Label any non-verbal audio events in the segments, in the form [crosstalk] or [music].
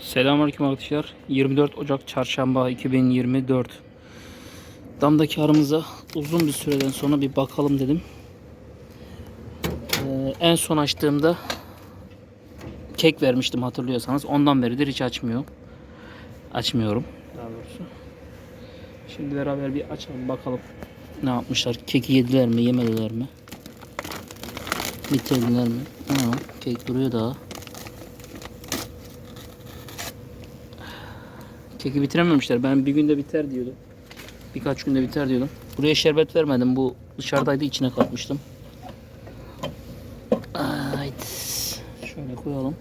Selamünaleyküm arkadaşlar. 24 Ocak Çarşamba 2024. Damdaki aramıza uzun bir süreden sonra bir bakalım dedim. Ee, en son açtığımda kek vermiştim hatırlıyorsanız. Ondan beridir hiç açmıyor. Açmıyorum daha doğrusu. Şimdi beraber bir açalım bakalım ne yapmışlar. Keki yediler mi, yemediler mi? Bitirdiler mi? Ha, kek duruyor daha. Keki bitirememişler. Ben bir günde biter diyordum. Birkaç günde biter diyordum. Buraya şerbet vermedim. Bu dışarıdaydı içine katmıştım. Evet. Şöyle koyalım.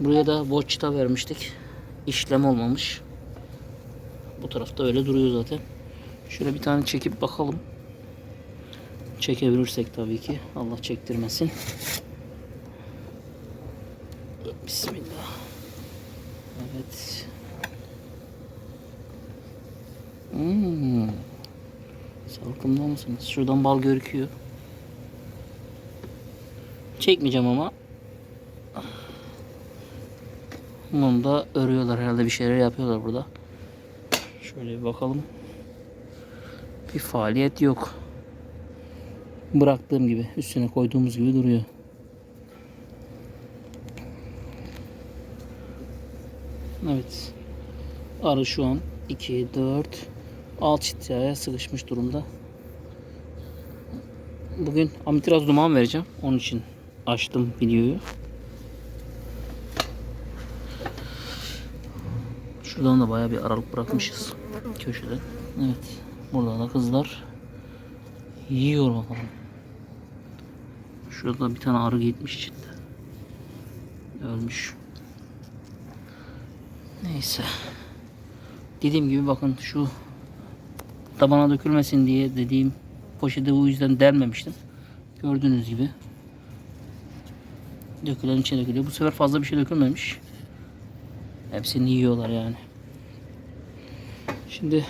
Buraya da boçta vermiştik. İşlem olmamış. Bu tarafta öyle duruyor zaten. Şöyle bir tane çekip bakalım. Çekebilirsek tabii ki. Allah çektirmesin. Bismillah. Evet. Hmm. Salkımda mısınız? Şuradan bal görüküyor. Çekmeyeceğim ama. Bunu da örüyorlar herhalde bir şeyler yapıyorlar burada. Şöyle bir bakalım. Bir faaliyet yok. Bıraktığım gibi üstüne koyduğumuz gibi duruyor. Evet. Arı şu an 2, 4, 6 çiftliğe sıkışmış durumda. Bugün amitraz duman vereceğim. Onun için açtım videoyu. Şuradan da bayağı bir aralık bırakmışız. Köşeden. Evet. Burada da kızlar yiyor bakalım. Şurada bir tane arı gitmiş içinde. Ölmüş. Neyse. Dediğim gibi bakın şu tabana dökülmesin diye dediğim poşeti bu yüzden delmemiştim. Gördüğünüz gibi. Dökülen içine dökülüyor. Bu sefer fazla bir şey dökülmemiş. Hepsini yiyorlar yani. Şimdi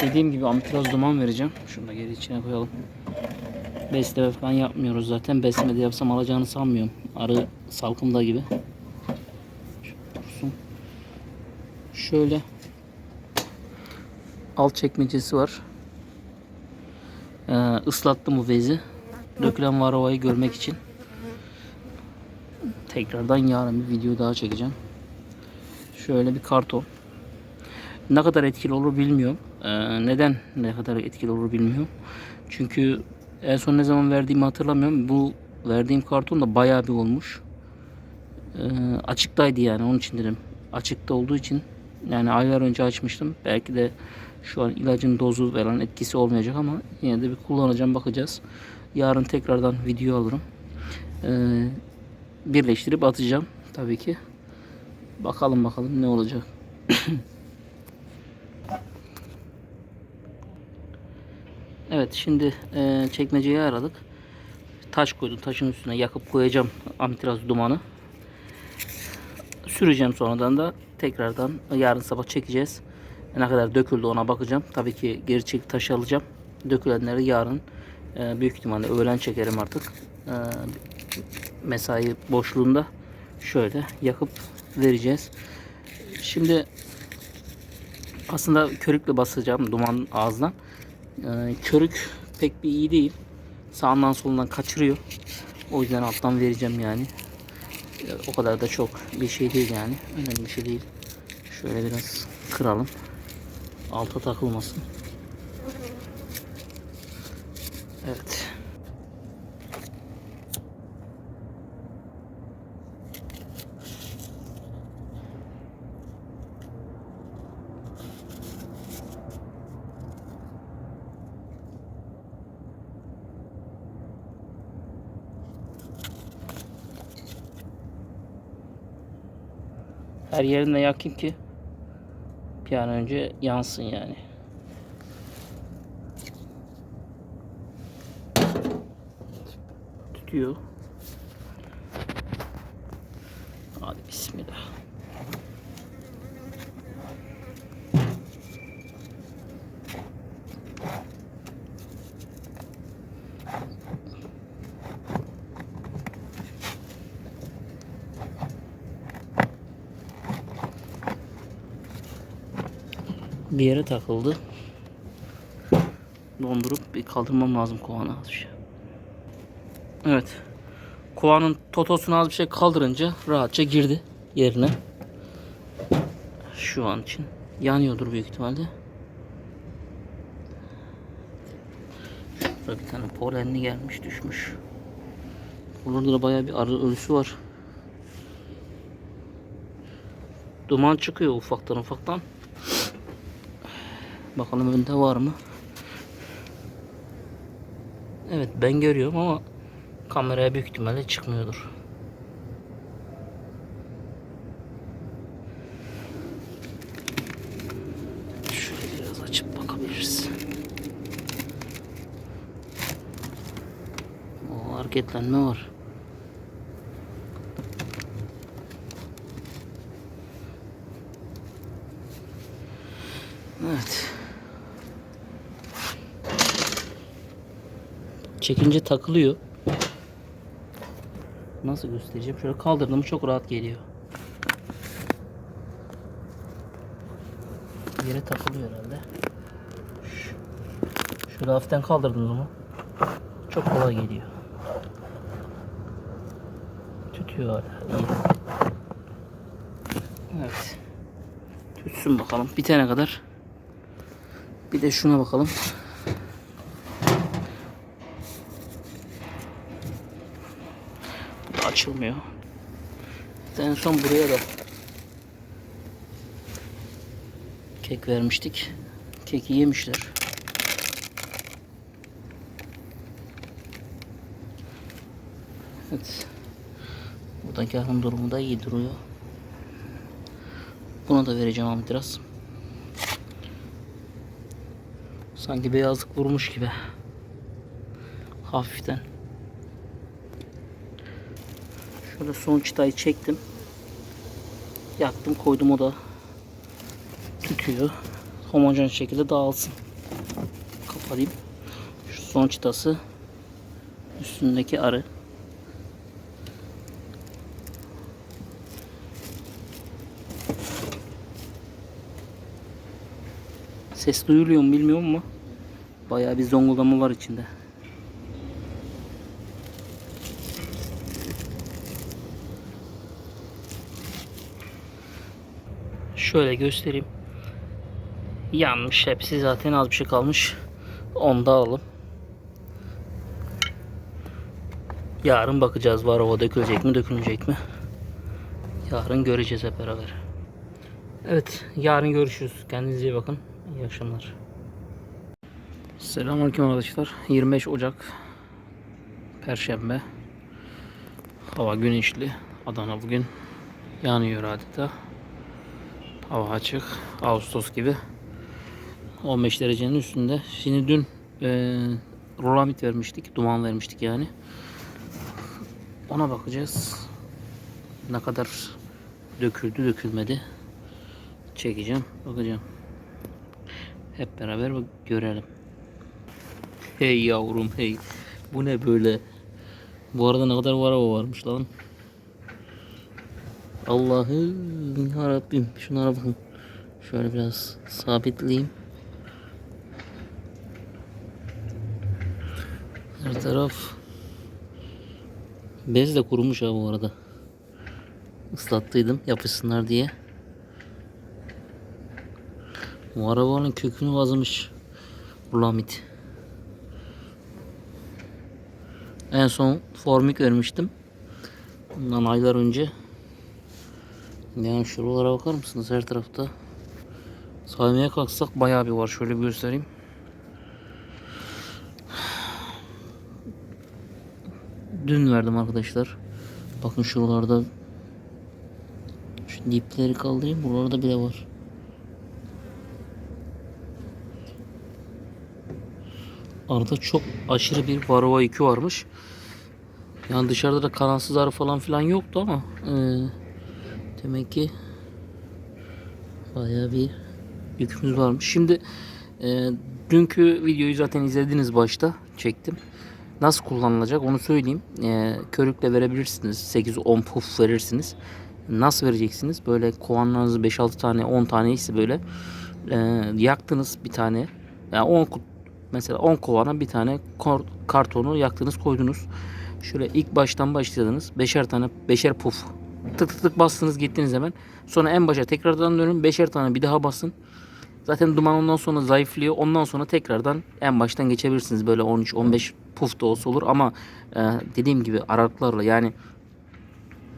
dediğim gibi amitraz duman vereceğim. Şunu da geri içine koyalım. Besleme falan yapmıyoruz zaten. Besleme de yapsam alacağını sanmıyorum. Arı salkımda gibi. Şöyle alt çekmecesi var. Ee, ıslattım bu bezi. Dökülen varovayı görmek için. Tekrardan yarın bir video daha çekeceğim. Şöyle bir karton. Ne kadar etkili olur bilmiyorum. Ee, neden ne kadar etkili olur bilmiyorum. Çünkü en son ne zaman verdiğimi hatırlamıyorum. Bu verdiğim karton da bayağı bir olmuş. Ee, açıktaydı yani onun için dedim. Açıkta olduğu için yani aylar önce açmıştım. Belki de şu an ilacın dozu falan etkisi olmayacak ama yine de bir kullanacağım bakacağız. Yarın tekrardan video alırım. Ee, birleştirip atacağım tabii ki. Bakalım bakalım ne olacak. [coughs] evet şimdi e, çekmeceyi aradık. Taş koydum. Taşın üstüne yakıp koyacağım amitraz dumanı. Süreceğim sonradan da tekrardan yarın sabah çekeceğiz. Ne kadar döküldü ona bakacağım. Tabii ki geri çekip taşı alacağım. Dökülenleri yarın e, büyük ihtimalle öğlen çekerim artık. E, mesai boşluğunda şöyle yakıp vereceğiz. Şimdi aslında körükle basacağım duman ağızdan. E, körük pek bir iyi değil. Sağından solundan kaçırıyor. O yüzden alttan vereceğim yani. E, o kadar da çok bir şey değil yani. Önemli bir şey değil. Şöyle biraz kıralım. Alta takılmasın. Evet. Her yerine yakayım ki bir an önce yansın yani. Tutuyor. Hadi bismillah. Bir yere takıldı. Dondurup bir kaldırmam lazım kovanı az bir şey. Evet. Kovanın totosunu az bir şey kaldırınca rahatça girdi yerine. Şu an için. Yanıyordur büyük ihtimalle. Şurada bir tane polenli gelmiş düşmüş. Burada da bayağı bir arı ölüsü var. Duman çıkıyor ufaktan ufaktan. Bakalım önde var mı? Evet ben görüyorum ama kameraya büyük ihtimalle çıkmıyordur. Şöyle biraz açıp bakabiliriz. O hareketlenme var. Evet. Çekince takılıyor. Nasıl göstereceğim? Şöyle kaldırdım çok rahat geliyor. Yere takılıyor herhalde. Şöyle hafiften kaldırdım zaman çok kolay geliyor. Tutuyor hala. Evet. Tutsun bakalım. Bitene kadar. Bir de şuna bakalım. Bu da açılmıyor. En son buraya da kek vermiştik. Keki yemişler. Evet. Buradaki hanım durumu da iyi duruyor. Buna da vereceğim ama biraz. Sanki beyazlık vurmuş gibi. Hafiften. Şöyle son çıtayı çektim. Yaktım koydum o da tütüyor. Homojen şekilde dağılsın. Kapatayım. Şu son çıtası üstündeki arı. Ses duyuluyor mu bilmiyorum ama bayağı bir zonguldama var içinde. Şöyle göstereyim. Yanmış hepsi zaten az bir şey kalmış. Onu da alalım. Yarın bakacağız var o dökülecek mi dökülmeyecek mi. Yarın göreceğiz hep beraber. Evet yarın görüşürüz. Kendinize iyi bakın. İyi akşamlar. Selamünaleyküm arkadaşlar. 25 Ocak Perşembe. Hava güneşli. Adana bugün yanıyor adeta. Hava açık. Ağustos gibi. 15 derecenin üstünde. Şimdi dün e, rolamit vermiştik. Duman vermiştik yani. Ona bakacağız. Ne kadar döküldü dökülmedi. Çekeceğim. Bakacağım. Hep beraber görelim. Hey yavrum hey. Bu ne böyle? Bu arada ne kadar var o varmış lan. Allah'ım ya Rabbim şunlara bakın. Şöyle biraz sabitleyeyim. Her taraf bez de kurumuş ha bu arada. Islattıydım yapışsınlar diye. Bu arabanın kökünü kazımış. Bulamit. En son formik vermiştim. Bundan aylar önce. Yani şuralara bakar mısınız her tarafta? Saymaya kalksak bayağı bir var. Şöyle bir göstereyim. Dün verdim arkadaşlar. Bakın şuralarda şu dipleri kaldırayım. Buralarda bile var. Arada çok aşırı bir varova yükü varmış. Yani dışarıda da kanatsız arı falan filan yoktu ama e, demek ki bayağı bir yükümüz varmış. Şimdi e, dünkü videoyu zaten izlediniz başta çektim. Nasıl kullanılacak onu söyleyeyim. E, körükle verebilirsiniz. 8-10 puf verirsiniz. Nasıl vereceksiniz? Böyle kovanlarınızı 5-6 tane 10 tane ise böyle e, yaktınız bir tane. Yani 10 kut mesela 10 kovana bir tane kartonu yaktınız koydunuz. Şöyle ilk baştan başladınız. Beşer tane beşer puf. Tık tık tık bastınız gittiniz hemen. Sonra en başa tekrardan dönün. Beşer tane bir daha basın. Zaten duman ondan sonra zayıflıyor. Ondan sonra tekrardan en baştan geçebilirsiniz. Böyle 13-15 puf da olsa olur ama e, dediğim gibi aralıklarla yani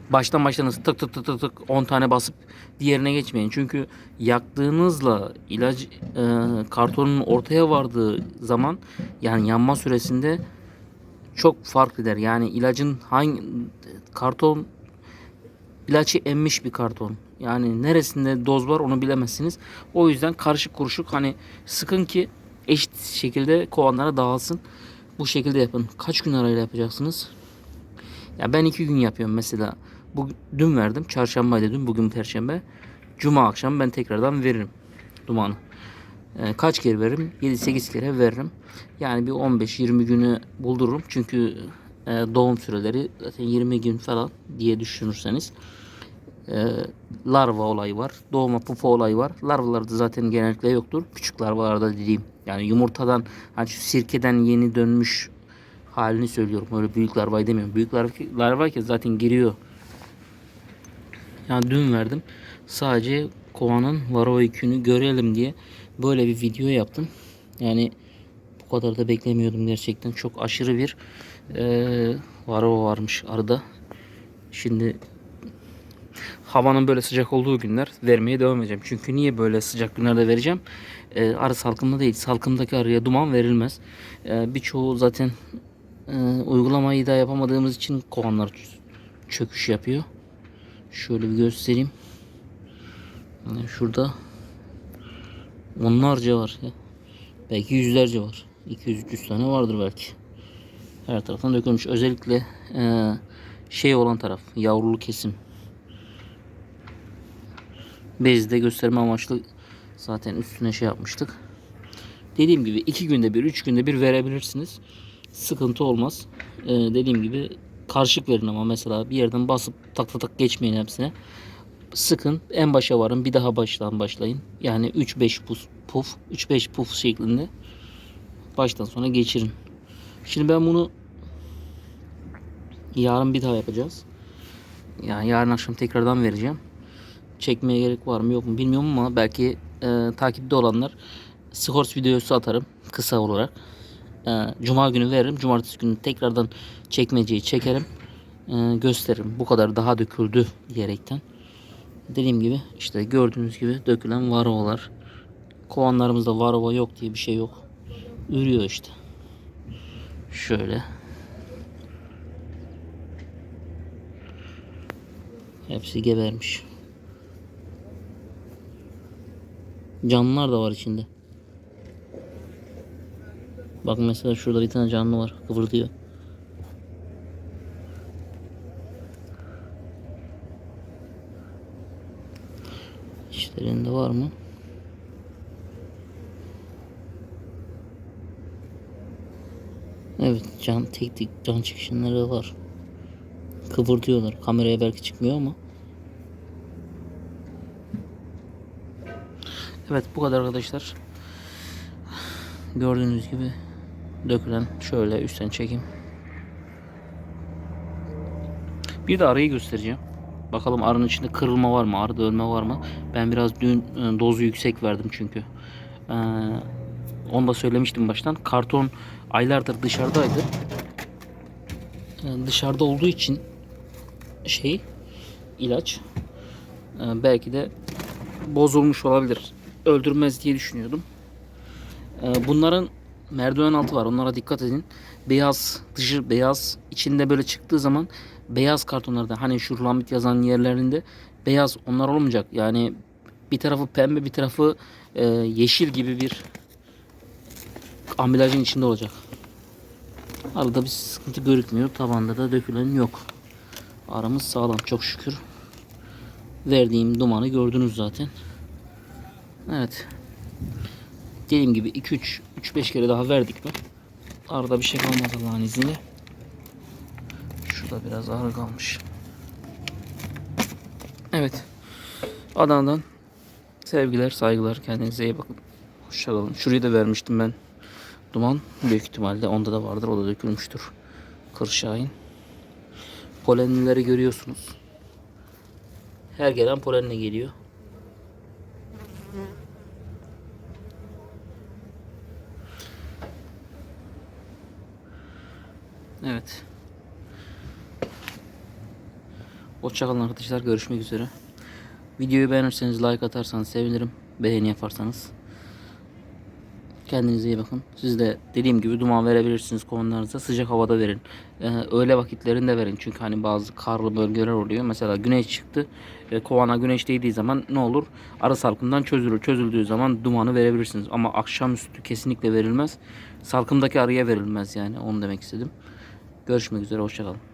baştan başladınız tık tık tık tık tık 10 tane basıp diğerine geçmeyin. Çünkü yaktığınızla ilaç e, kartonun ortaya vardığı zaman yani yanma süresinde çok fark eder. Yani ilacın hangi karton ilacı emmiş bir karton. Yani neresinde doz var onu bilemezsiniz. O yüzden karışık kuruşuk hani sıkın ki eşit şekilde kovanlara dağılsın. Bu şekilde yapın. Kaç gün arayla yapacaksınız? Ya ben iki gün yapıyorum mesela. Bu dün verdim. Çarşambaydı dün. Bugün perşembe. Cuma akşam ben tekrardan veririm dumanı. Ee, kaç kere veririm? 7-8 kere veririm. Yani bir 15-20 günü buldururum. Çünkü e, doğum süreleri zaten 20 gün falan diye düşünürseniz e, larva olayı var. Doğuma pupa olayı var. Larvalarda zaten genellikle yoktur. Küçük larvalarda dediğim yani yumurtadan hani şu sirkeden yeni dönmüş halini söylüyorum. Öyle büyük larvayı demiyorum. Büyük larva, larvayken zaten giriyor. Yani dün verdim. Sadece kovanın varroa yükünü görelim diye böyle bir video yaptım. Yani bu kadar da beklemiyordum gerçekten. Çok aşırı bir e, varroa varmış arada. Şimdi havanın böyle sıcak olduğu günler vermeye devam edeceğim. Çünkü niye böyle sıcak günlerde vereceğim? E, arı salkımda değil. Salkımdaki arıya duman verilmez. E, birçoğu zaten e, uygulamayı da yapamadığımız için kovanlar çöküş yapıyor. Şöyle bir göstereyim. Yani şurada onlarca var. Ya. Belki yüzlerce var. 200-300 tane vardır belki. Her taraftan dökülmüş. Özellikle e, şey olan taraf. Yavrulu kesim. Bezde gösterme amaçlı zaten üstüne şey yapmıştık. Dediğim gibi iki günde bir, üç günde bir verebilirsiniz. Sıkıntı olmaz. Ee, dediğim gibi karışık verin ama mesela bir yerden basıp tak tak geçmeyin hepsine. Sıkın en başa varın bir daha baştan başlayın. Yani 3-5 puf, puf 3-5 puf şeklinde baştan sona geçirin. Şimdi ben bunu yarın bir daha yapacağız. Yani yarın akşam tekrardan vereceğim. Çekmeye gerek var mı yok mu bilmiyorum ama belki e, takipte olanlar Skors videosu atarım kısa olarak. E, Cuma günü veririm. Cumartesi günü tekrardan çekmeceyi çekerim. E, gösteririm. Bu kadar daha döküldü diyerekten. Dediğim gibi işte gördüğünüz gibi dökülen varovalar. Kovanlarımızda varova yok diye bir şey yok. Ürüyor işte. Şöyle. Hepsi gebermiş. Canlılar da var içinde. Bak mesela şurada bir tane canlı var. Kıvırdıyor. İşlerinde var mı? Evet can tek tek can çıkışları var. Kıvırdıyorlar. Kameraya belki çıkmıyor ama. Evet bu kadar arkadaşlar. Gördüğünüz gibi dökülen şöyle üstten çekeyim. Bir de arayı göstereceğim. Bakalım arının içinde kırılma var mı? Arıda ölme var mı? Ben biraz dün e, dozu yüksek verdim çünkü. Ee, onu da söylemiştim baştan. Karton aylardır dışarıdaydı. Ee, dışarıda olduğu için şey ilaç e, belki de bozulmuş olabilir. Öldürmez diye düşünüyordum. Ee, bunların merdiven altı var. Onlara dikkat edin. Beyaz, dışı beyaz. içinde böyle çıktığı zaman beyaz kartonlarda hani şu lambit yazan yerlerinde beyaz onlar olmayacak. Yani bir tarafı pembe bir tarafı e, yeşil gibi bir ambalajın içinde olacak. Arada bir sıkıntı görükmüyor. Tabanda da dökülen yok. Aramız sağlam çok şükür. Verdiğim dumanı gördünüz zaten. Evet. Dediğim gibi 2-3 3-5 kere daha verdik mi? Arada bir şey kalmaz Allah'ın izniyle. Şurada biraz ağır kalmış. Evet. Adana'dan Sevgiler, saygılar. Kendinize iyi bakın. Hoşçakalın. Şurayı da vermiştim ben. Duman büyük ihtimalle onda da vardır. O da dökülmüştür. Kırşahin. Polenlileri görüyorsunuz. Her gelen polenle geliyor. Evet. Hoşçakalın arkadaşlar. Görüşmek üzere. Videoyu beğenirseniz like atarsanız sevinirim. Beğeni yaparsanız. Kendinize iyi bakın. Siz de dediğim gibi duman verebilirsiniz kovanlarınıza. Sıcak havada verin. Ee, öğle vakitlerinde verin. Çünkü hani bazı karlı bölgeler oluyor. Mesela güneş çıktı. E, kovana güneş değdiği zaman ne olur? Arı salkımdan çözülür. Çözüldüğü zaman dumanı verebilirsiniz. Ama akşamüstü kesinlikle verilmez. Salkımdaki arıya verilmez yani. Onu demek istedim. Görüşmek üzere. Hoşçakalın.